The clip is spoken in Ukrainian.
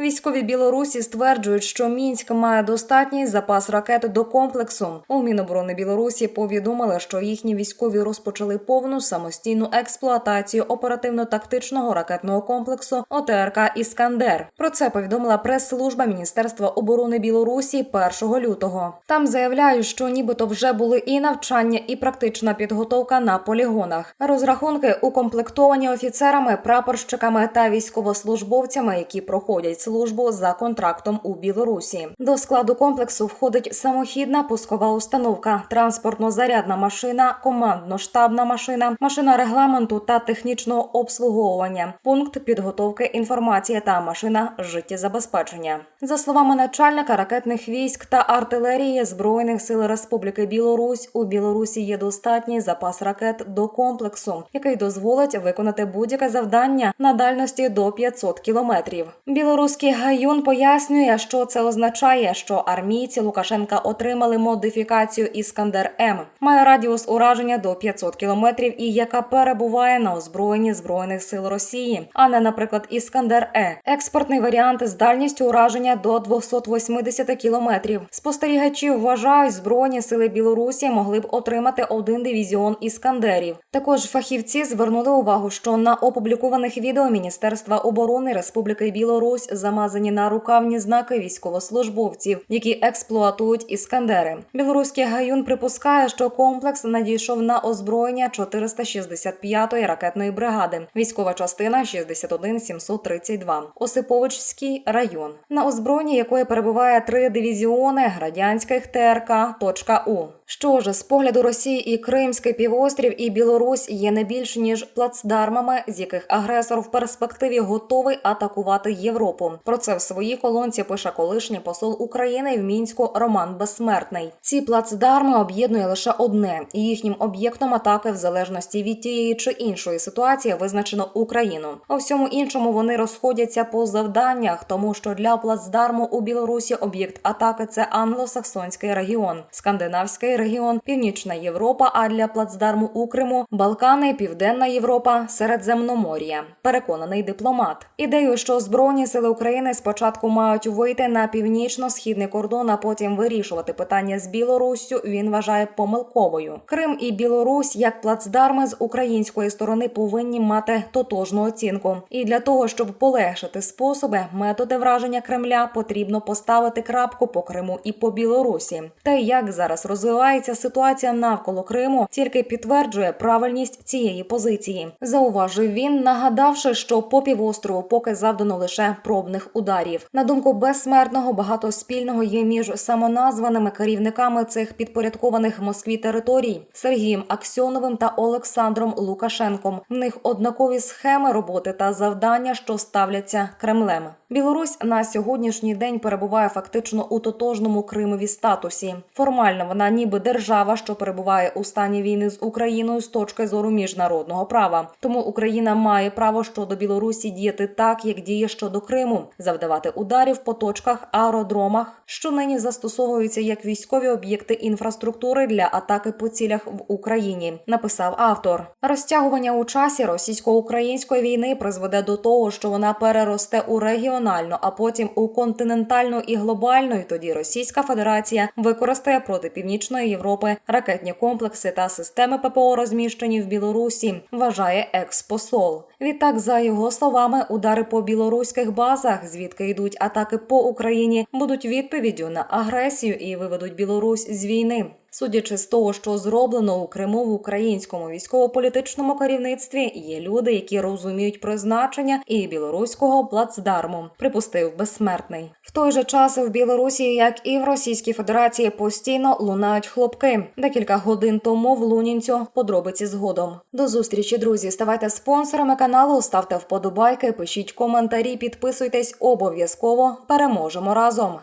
Військові Білорусі стверджують, що мінськ має достатній запас ракет до комплексу. У Міноборони Білорусі повідомили, що їхні військові розпочали повну самостійну експлуатацію оперативно-тактичного ракетного комплексу ОТРК Іскандер. Про це повідомила прес-служба Міністерства оборони Білорусі 1 лютого. Там заявляють, що нібито вже були і навчання, і практична підготовка на полігонах. Розрахунки укомплектовані офіцерами, прапорщиками та військовослужбовцями, які проходять службу за контрактом у Білорусі. До складу комплексу входить самохідна пускова установка, транспортно-зарядна машина, командно-штабна машина, машина регламенту та технічного обслуговування, пункт підготовки інформації та машина життєзабезпечення. За словами начальника ракетних військ та артилерії збройних сил Республіки Білорусь, у Білорусі є достатній запас ракет до комплексу, який дозволить виконати будь-яке завдання на дальності до 500 кілометрів. Білоруський гаюн пояснює, що це означає, що армійці Лукашенка отримали модифікацію Іскандер М, має радіус ураження до 500 кілометрів і яка перебуває на озброєнні збройних сил Росії, а не, наприклад, Іскандер Е, експортний варіант з дальністю ураження до 280 кілометрів. Спостерігачі вважають, збройні сили Білорусі могли б отримати один дивізіон іскандерів. Також фахівці звернули увагу, що на опублікованих відео Міністерства оборони Республіки Білорусь замазані на рукавні знаки військовослужбовців, які експлуатують іскандери. Білоруський гаюн припускає, що комплекс надійшов на озброєння 465-ї ракетної бригади, військова частина 61732, Осиповичський район, на озброєнні якої перебуває три дивізіони радянських ТРК .У. Що ж, з погляду Росії і Кримський півострів і Білорусь є не більш ніж плацдармами, з яких агресор в перспективі готовий атакувати Європу. Про це в своїй колонці пише колишній посол України в мінську Роман Безсмертний. Ці плацдарми об'єднує лише одне, і їхнім об'єктом атаки в залежності від тієї чи іншої ситуації визначено Україну. У всьому іншому вони розходяться по завданнях, тому що для плацдарму у Білорусі об'єкт атаки це англосаксонський регіон, скандинавський регіон, Північна Європа. А для плацдарму у Криму Балкани, Південна Європа, Середземномор'я. Переконаний дипломат. Ідею, що збройні сили України спочатку мають вийти на північно-східний кордон, а потім вирішувати питання з Білоруссю. Він вважає помилковою. Крим і Білорусь як плацдарми з української сторони повинні мати тотожну оцінку. І для того, щоб полегшити способи, методи враження Кремля потрібно поставити крапку по Криму і по Білорусі. Та як зараз розвивається ситуація навколо Криму, тільки підтверджує правильність цієї позиції. Зауважив він, нагадавши, що по півострову поки завдано лише пробних ударів. На думку безсмертного, багато спільного є між самоназваними керівниками цих підпорядкованих Москві територій Сергієм Аксьоновим та Олександром Лукашенком. В них однакові схеми роботи та завдання, що ставляться Кремлем. Білорусь на сьогоднішній день перебуває фактично у тотожному Кримові статусі. Формально вона ніби держава, що перебуває у стані війни з Україною з точки зору міжнародного права. Тому Україна має право щодо Білорусі діяти так, як діє щодо Криму, завдавати ударів по точках, аеродромах, що нині застосовуються як військові об'єкти інфраструктури для атаки по цілях в Україні. Написав автор. Розтягування у часі російсько-української війни призведе до того, що вона переросте у регіональну, а потім у континентальну і глобальну. І тоді Російська Федерація використає проти північної Європи ракетні комплекси та системи ППО розміщені в Білорусі. Вважає експосол. Відтак, за його словами, удари по білоруських базах, звідки йдуть атаки по Україні, будуть відповіддю на агресію і виведуть Білорусь з війни. Судячи з того, що зроблено у Криму в українському військово-політичному керівництві, є люди, які розуміють призначення і білоруського плацдарму, припустив безсмертний. В той же час в Білорусі, як і в Російській Федерації, постійно лунають хлопки. Декілька годин тому в Лунінцю подробиці згодом. До зустрічі, друзі. Ставайте спонсорами каналу, ставте вподобайки, пишіть коментарі, підписуйтесь обов'язково. Переможемо разом.